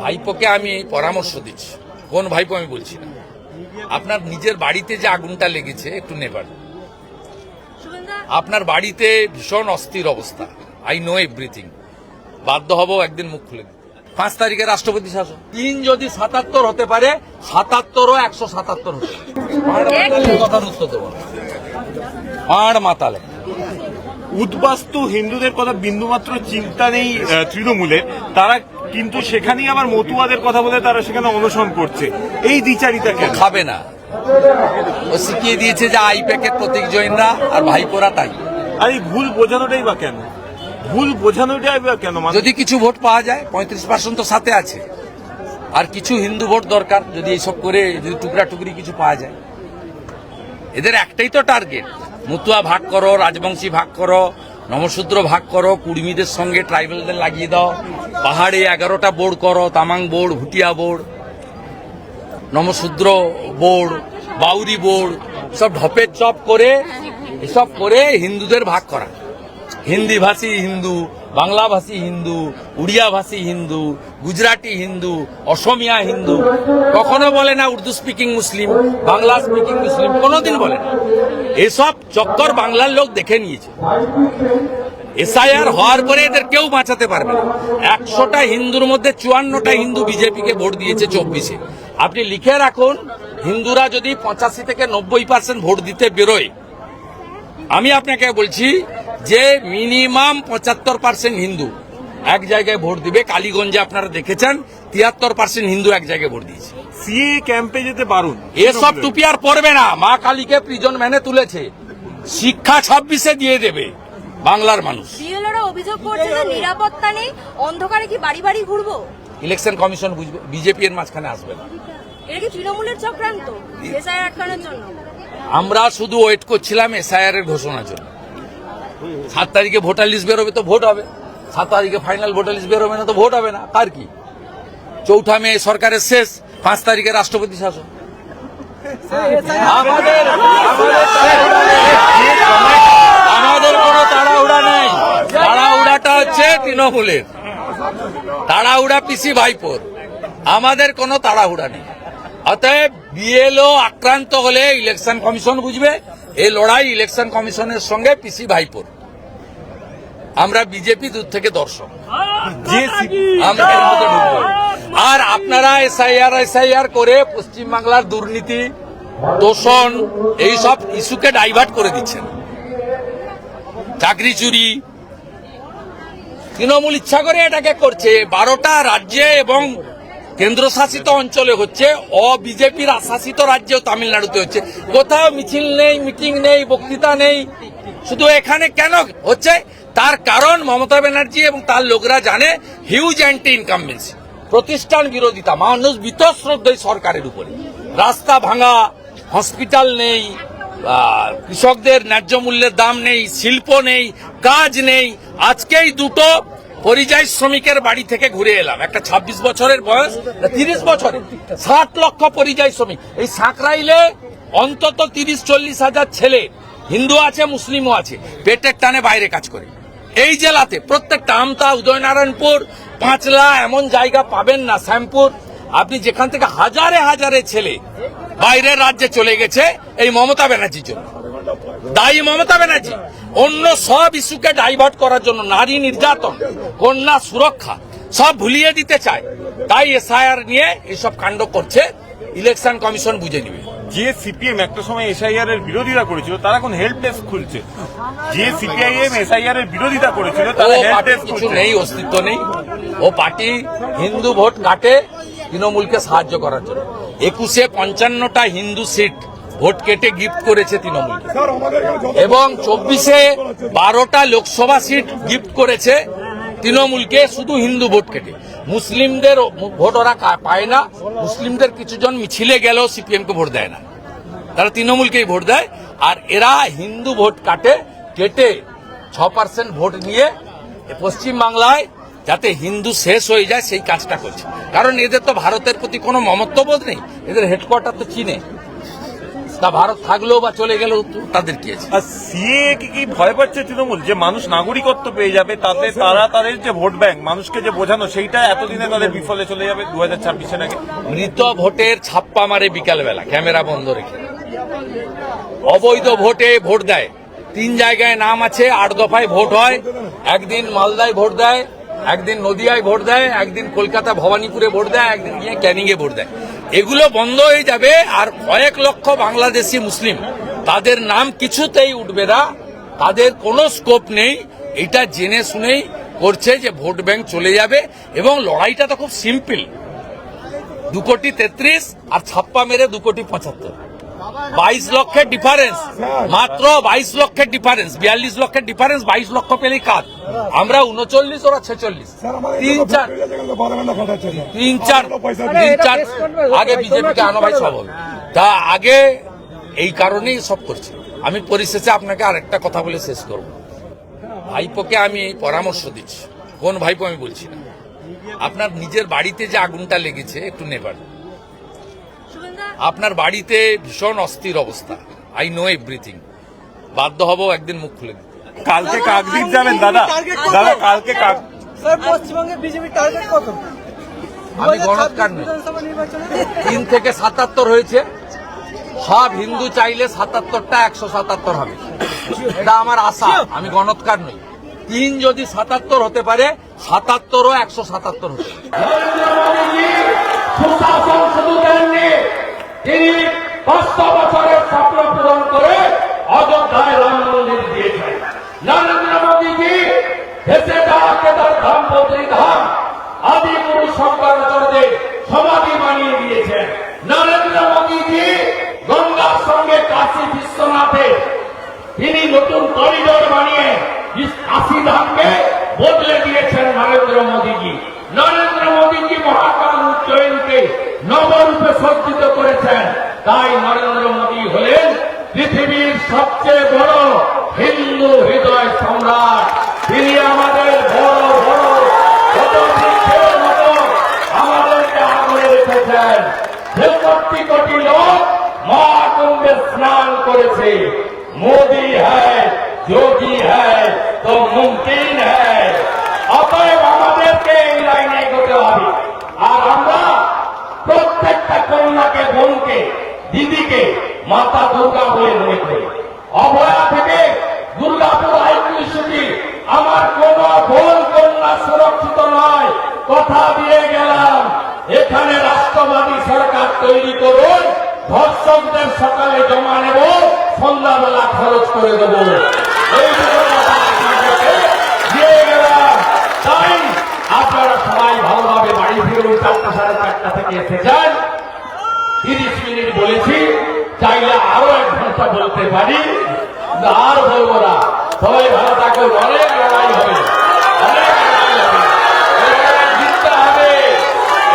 ভাইপোকে আমি পরামর্শ দিচ্ছি। কোন ভাইপো আমি বলছি না। আপনার নিজের বাড়িতে যে আগুনটা লেগেছে একটু নেবার। আপনার বাড়িতে ভীষণ অস্থির অবস্থা। আই নো এভরিথিং বাধ্য হব একদিন মুখ খুলে দিতে। পাঁচ তারিখে রাষ্ট্রপতি শাসন। তিন যদি সাতাত্তর হতে পারে সাতাত্তরও একশো সাতাত্তর হতে কথার উত্তর দেবো না। মাতালে। উদ্বাস্তু হিন্দুদের কথা বিন্দুমাত্র চিন্তা নেই তৃণমূলের। তারা কিন্তু সেখানেই আবার মতুয়াদের কথা বলে তারা সেখানে অনশন করছে। এই দ্বিচারিতা কেন? খাবে না। ও শিখিয়ে দিয়েছে যে আইপ্যাকের প্রতীক জৈনরা আর ভাইপোরা তাই। আর এই ভুল বোঝানোটাই বা কেন? ভুল বোঝানোটাই বা কেন? মানুষ যদি কিছু ভোট পাওয়া যায় পঁয়ত্রিশ পার্সেন্ট তো সাথে আছে। আর কিছু হিন্দু ভোট দরকার যদি এইসব করে যদি টুকরা টুকরি কিছু পাওয়া যায়। এদের একটাই তো টার্গেট মুতুয়া ভাগ করো রাজবংশী ভাগ করো নমশূদ্র ভাগ করো কুর্মীদের সঙ্গে ট্রাইবেলদের লাগিয়ে দাও। পাহাড়ে এগারোটা বোর্ড করো, Tamang board, Bhutia board Namasudra board, Bauri board, সব ঢপের চপ করে, এসব করে হিন্দুদের ভাগ করা। হিন্দি ভাষী হিন্দু, বাংলা ভাষী হিন্দু, উড়িয়া ভাষী হিন্দু, গুজরাটি হিন্দু, অসমিয়া হিন্দু, কখনো বলে না Urdu speaking Muslim, Bangla speaking Muslim, কোনোদিন বলে না। এসব চক্কর বাংলার লোক দেখে নিয়েছে। এসআইআর হওয়ার পরে এদের কেউ বাঁচাতে পারবে না। একশোটা হিন্দুর মধ্যে চুয়ান্নটা হিন্দু বিজেপিকে ভোট দিয়েছে চব্বিশে। আপনি লিখে রাখুন, হিন্দুরা যদি পঁচাশি থেকে নব্বই পার্সেন্ট ভোট দিতে বেরোয়, আমি আপনাকে বলছি যে মিনিমাম পঁচাত্তর পার্সেন্ট হিন্দু এক জায়গায় ভোট দিবে। কালীগঞ্জে আপনারা দেখেছেন, তিয়াত্তর পার্সেন্ট হিন্দু এক জায়গায় ভোট দিয়েছে। সিএ ক্যাম্পে যেতে পারুন। এসব টুপি আর পরবে না। মা কালীকে প্রিজন ম্যানে তুলেছে। শিক্ষা ছাব্বিশে দিয়ে দেবে বাংলার মানুষ। বিএলওরা অভিযোগ করছে যে নিরাপত্তা নেই। অন্ধকারে কি বাড়ি বাড়ি ঘুরবো? ইলেকশন কমিশন বুঝবে বিজেপি এর মাঝখানে আসবে না। এটা কি তৃণমূলের চক্রান্ত? এসআইআর আটকানোর জন্য। আমরা শুধু ওয়েট করছিলাম এসআইআর এর ঘোষণার জন্য। সাত তারিখে ভোটার লিস্ট বেরোবে তো ভোট হবে। সাত তারিখে ফাইনাল ভোটার লিস্ট বেরোবে না তো ভোট হবে না। কার কি? চৌঠা মে সরকারের শেষ। পাঁচ তারিখে রাষ্ট্রপতি শাসন। আমাদের আমাদের কোনো তাড়াহুড়া নেই। তাড়াহুড়াটা হচ্ছে তৃণমূলের। তাড়াহুড়া পিসি ভাইপোর। আমাদের কোনো তাড়াহুড়া নেই। অতএব বিএলও আক্রান্ত হলে ইলেকশন কমিশন বুঝবে। এই লড়াই ইলেকশন কমিশনের সঙ্গে পিসি ভাইপোর। আমরা বিজেপি দূর থেকে দর্শক। যে আমরা এর মধ্যে ঢুকবো না। আর আপনারা এসআইআর এসআইআর করে পশ্চিমবাংলার দুর্নীতি, দোষণ, এইসব ইস্যুকে ডাইভার্ট করে দিচ্ছেন। চাকরি চুরি। তৃণমূল ইচ্ছা করে এটাকে করছে। বারোটা রাজ্যে এবং কেন্দ্রশাসিত অঞ্চলে হচ্ছে অ বিজেপির আশাসিত রাজ্যেও তামিলনাড়ুতে হচ্ছে। কোথাও মিছিল নেই, মিটিং নেই, বক্তৃতা নেই। শুধু এখানে কেন হচ্ছে? তার কারণ মমতা ব্যানার্জি এবং তার লোকরা জানে হিউজ অ্যান্টি ইনকামবেন্সি প্রতিষ্ঠান বিরোধিতা, মানুষ বিতশ্রদ্ধ এই সরকারের উপরে। রাস্তা ভাঙা, হসপিটাল নেই কৃষকদের ন্যায্য মূল্যের দাম নেই, শিল্প নেই, কাজ নেই। আজকেই দুটো পরিযায়ী শ্রমিকের বাড়ি থেকে ঘুরে এলাম। একটা ২৬ বছরের বয়স তিরিশ বছরের। ষাট লক্ষ পরিযায়ী শ্রমিক। এই সাঁকরাইলে অন্তত তিরিশ, চল্লিশ হাজার ছেলে। হিন্দু আছে, মুসলিমও আছে। পেটের টানে বাইরে কাজ করে। এই জেলাতে প্রত্যেকটা আমতা, উদয়নারায়ণপুর পাঁচলা এমন জায়গা পাবেন না, শ্যামপুর। আপনি যেখান থেকে হাজারে হাজারে ছেলে বাইরের রাজ্যে চলে গেছে এই মমতা ব্যানার্জির জন্য। দায়ী মমতা ব্যানার্জি। অন্য সব ইস্যুকে ডাইভার্ট করার জন্য নারী নির্যাতন, কন্যা সুরক্ষা সব ভুলিয়ে দিতে চায়। তাই এসআইআর নিয়ে এসব কাণ্ড করছে ইলেকশন কমিশন বুঝে নিবে। যে সিপিএম একটা সময় এসআইআর এর বিরোধিতা করেছিল তারা এখন হেল্প ডেস্ক খুলছে। যে সিপিআইএম এসআইআর এর বিরোধিতা করেছিল তারা হেল্প ডেস্ক কিছু নেই অস্তিত্ব নেই। ও পার্টি হিন্দু ভোট কাটে তৃণমূলকে সাহায্য করার জন্য। একুশে পঞ্চান্নটা হিন্দু সিট ভোট কেটে গিফট করেছে তৃণমূল এবং চব্বিশে বারোটা লোকসভা সিট গিফট করেছে তৃণমূলকে শুধু হিন্দু ভোট কেটে। মুসলিমদের ভোট ওরা পায় না। মুসলিমদের কিছুজন মিছিলে গেলেও সিপিএম কে ভোট দেয় না। তারা তৃণমূলকেই ভোট দেয়। আর এরা হিন্দু ভোট কাটে, কেটে ছ পার্সেন্ট ভোট নিয়ে পশ্চিম বাংলায় যাতে হিন্দু শেষ হয়ে যায় সেই কাজটা করছে। কারণ এদের তো ভারতের প্রতি কোনো মমত্ববোধ নেই। এদের হেডকোয়ার্টার তো চীনে। তা ভারত থাকলেও বা চলে গেলেও তাদের কি আছে? আর সিএ কি কি ভয় পাচ্ছে তৃণমূল? যে মানুষ নাগরিকত্ব পেয়ে যাবে তাতে তারা তাদের যে ভোট ব্যাংক মানুষকে যে বোঝানো সেইটা এতদিনে তাদের বিফলে চলে যাবে দু হাজার ছাব্বিশে নাকি? মৃত ভোটের ছাপ্পা মারে বিকালবেলা ক্যামেরা বন্ধ রেখে। অবৈধ ভোটে ভোট দেয়। তিন জায়গায় নাম আছে আট দফায় ভোট হয়। একদিন মালদায় ভোট দেয় একদিন নদিয়ায় ভোট দেয় একদিন কলকাতা ভবানীপুরে ভোট দেয় একদিন গিয়ে ক্যানিং এ ভোট দেয়। এগুলো বন্ধ হয়ে যাবে আর কয়েক লক্ষ বাংলাদেশি মুসলিম, তাদের নাম কিছুতেই উঠবে না, তাদের কোনো স্কোপ নেই। এটা জেনে শুনেই করছে যে ভোট ব্যাংক চলে যাবে এবং লড়াইটা তো খুব সিম্পল দু কোটি তেত্রিশ আর ছাপ্পা মেরে দু কোটি পঁচাত্তর। বাইশ লক্ষের ডিফারেন্স মাত্র বাইশ লক্ষের ডিফারেন্স বিয়াল্লিশ লক্ষের ডিফারেন্স বাইশ লক্ষ পেলেই কাজ। আমরা উনচল্লিশ ওরা ছেচল্লিশ। তিন চার তিন চার তিন চার আগে বিজেপিকে আনো ভাই সব তা আগে এই কারণেই সব করছে। আমি পরিশেষে আপনাকে আরেকটা কথা বলে শেষ করব। ভাইপোকে আমি পরামর্শ দিচ্ছি। কোন ভাইপো আমি বলছি না। আপনার নিজের বাড়িতে যে আগুনটা লেগেছে একটু নেবার আপনার বাড়িতে ভীষণ অস্থির অবস্থা। আই নো এভরিথিং বাধ্য হব একদিন মুখ খুলে দিতে। কালকে কাকদ্বীপ যাবেন দাদা? দাদা কালকে কাক স্যার পশ্চিমবঙ্গে বিজেপির টার্গেট কত? আমি গণৎকার নই। নির্বাচনে? তিন থেকে সাতাত্তর হয়েছে। সব হিন্দু চাইলে সাতাত্তরটা একশো সাতাত্তর হবে। এটা আমার আশা। আমি গণৎকার নই। তিন যদি সাতাত্তর হতে পারে সাতাত্তরও একশো সাতাত্তর হতে পারে। সুশাসন শুধু দেননি তিনি পাঁচশো বছরের স্বপ্ন পূরণ করে অযোধ্যায় রাম মন্দির দিয়েছেন। নরেন্দ্র মোদীজি দেশে যাওয়া কেদার ধাম বদ্রী ধাম আদি গুরু শঙ্করাচার্যের সমাধি বানিয়ে দিয়েছেন। নরেন্দ্র মোদীজি গঙ্গার সঙ্গে কাশী বিশ্বনাথে তিনি নতুন করিডোর বানিয়ে কাশী ধামকে বদলে দিয়েছেন নরেন্দ্র মোদীজি। নরেন্দ্র মোদীজি মহাকাল উজ্জয়নকে নবরূপে সজ্জিত করেছেন। তাই নরেন্দ্র মোদী হলেন পৃথিবীর সবচেয়ে বড় হিন্দু হৃদয় সম্রাট। তিনি আমাদের বড় বড় রেখেছেন। কোটি লোক মহাকুম্ভে স্নান করেছে মোদি হ্যায় যোগী হ্যায় তো মুমকিন হ্যায় অতএব আমাদেরকে এই লাইনে এগোতে হবে আর আমরা প্রত্যেকটা কন্যাকে বোনকে দিদিকে মাতা দুর্গা বলে মনে করি। অভয়া থেকে দুর্গাপুর আইপি আমার কোন বোন কন্যা সুরক্ষিত নয়, কথা দিয়ে গেলাম। এখানে রাষ্ট্রবাদী সরকার তৈরি করুন, ধর্ষকদের সকালে জমা নেব, সন্ধ্যাবেলা খরচ করে দেব। তাই আপনারা সবাই ভালোভাবে বাড়ি ফিরুন, চারটা সাড়ে চারটা থেকে এসে যান। তিরিশ মিনিট বলেছি, চাইলে আরও এক ঘণ্টা বলতে পারি। আর বলব না। সবাই ভালো থাকবে অনেক লড়াই হবে অনেক লড়াই হবে এই লড়াই জিততে হবে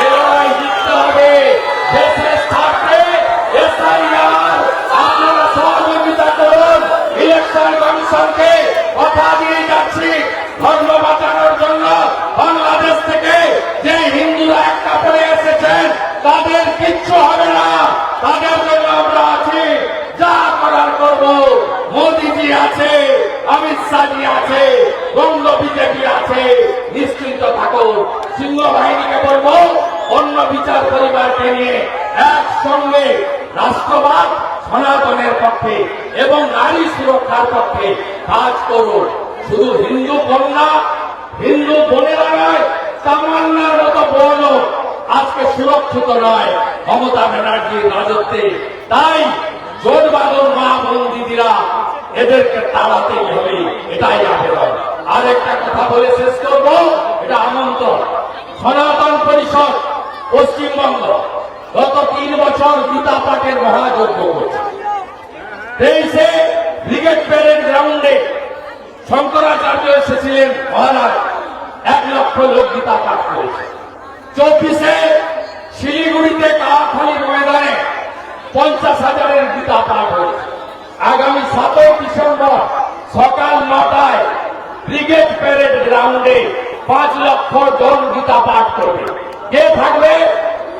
এই লড়াই জিততে হবে দেশের স্বার্থে এসআইআর আপনারা সহযোগিতা করুন ইলেকশন কমিশনকে কথা দিয়ে যাচ্ছি ধর্ম বাঁচানোর জন্য বাংলাদেশ থেকে যে হিন্দুরা এক কাপড়ে এসেছেন তাদের কিচ্ছু হবে না তাদের জন্য আমরা আছি যা করার করব মোদিজি আছে অমিত শাহজি আছে বঙ্গ বিজেপি আছে নিশ্চিন্ত থাকুন সিংহ বাহিনীকে বলব অন্য পরিবারকে নিয়ে একসঙ্গে রাষ্ট্রবাদ সনাতনের পক্ষে এবং নারী সুরক্ষার পক্ষে কাজ করুন। শুধু হিন্দু কন্যা হিন্দু বোনেরা নয়, তামান্নার মতো বোন আজকে সুরক্ষিত নয়। মমতা ব্যানার্জির রাজত্বে। তাই জোট মা বোন দিদিরা এদেরকে তাড়াতেই হবে, এটাই আবেদন। আর একটা কথা বলে শেষ করব, এটা আমন্ত্রণ। সনাতন পরিষদ পশ্চিমবঙ্গ গত তিন বছর গীতা পাঠের মহাযজ্ঞ করছে তেইশে ব্রিগেড প্যারেড গ্রাউন্ডে শঙ্করাচার্য এসেছিলেন, মহারাজ, এক লক্ষ লোক গীতা পাঠ করেছে। চব্বিশে শিলিগুড়িতে কাহাখালীর ময়দানে পঞ্চাশ হাজারের গীতা পাঠ হয়েছে। আগামী সাতই ডিসেম্বর সকাল নটায় ব্রিগেড প্যারেড গ্রাউন্ডে পাঁচ লক্ষ জন গীতা পাঠ করবে। কে থাকবে,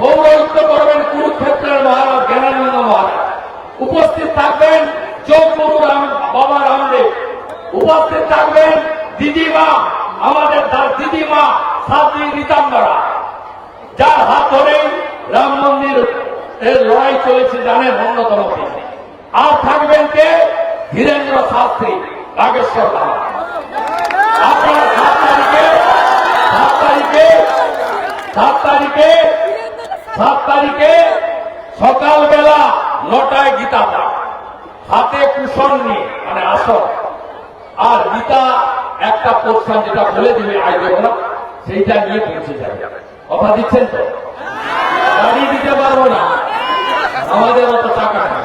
পৌরহিত্য করবেন কুরুক্ষেত্রের মহারাজ জ্ঞানানন্দ মহারাজ। উপস্থিত থাকবেন চৌগুরু রাম, বাবা রামদেব। উপস্থিত থাকবেন দিদিমা, আমাদের দিদিমা সাথী রীতাম্বরা যার হাত ধরেই রাম মন্দির এর লড়াই চলেছে, জানেন অন্যতম আর থাকবেন কে? ধীরেন্দ্র শাস্ত্রী, বাগেশ্বর আপনারা সাত তারিখে সাত তারিখে সাত তারিখে সাত তারিখে সকালবেলা নটায় গীতা পাঠ। হাতে কুশন নিয়ে মানে আসন। আর গীতা একটা পোর্শন যেটা বলে দিবে আয় সেইটা নিয়ে পৌঁছে যাবে। কথা দিচ্ছেন তো? গাড়ি দিতে পারব না। আমাদের মতো টাকা নেই।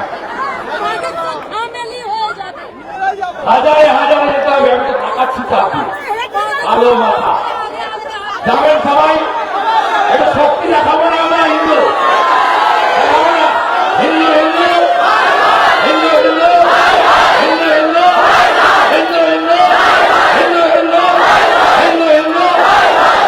হাজারে হাজারে যেতে হবে, আমি তো টাকা ছুটা আলো মাথা।